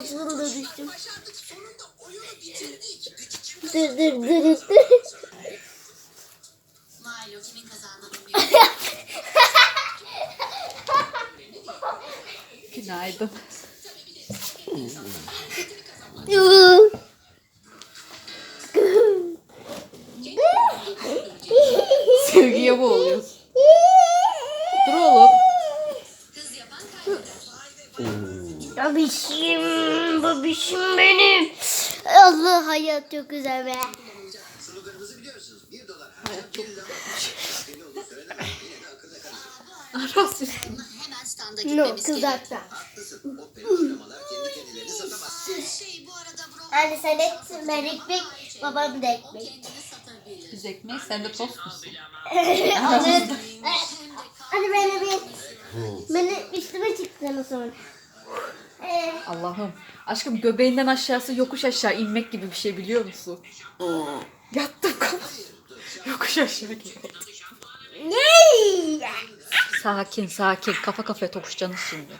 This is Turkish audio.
Da düştüm. Dur dur dur dur. Milo kimin kazandığını bilmiyorum. Günaydın. Sevgiye boğuluyorsun. Dur oğlum. Kız yapan kaybeder. Babişim, babişim benim. Allah hayat çok güzel be. Sloganımızı biliyorsunuz. 1 dolar harca 1 lira. Deli olur söylemem. Yine de akılda kalır. Aras Hemen standa No gitmemiz kızartma. Şey bu arada bro Anne sen et, ben ekmek, babam da ekmek. kendini satabilir. ekmeği sen de tost musun? Anne, Anne beni bir, beni üstüme çıktın sonra. Allah'ım. Aşkım göbeğinden aşağısı yokuş aşağı inmek gibi bir şey biliyor musun? Yattım kafa. Yokuş aşağı gibi. ne? Sakin sakin. Kafa kafaya tokuşacaksınız şimdi.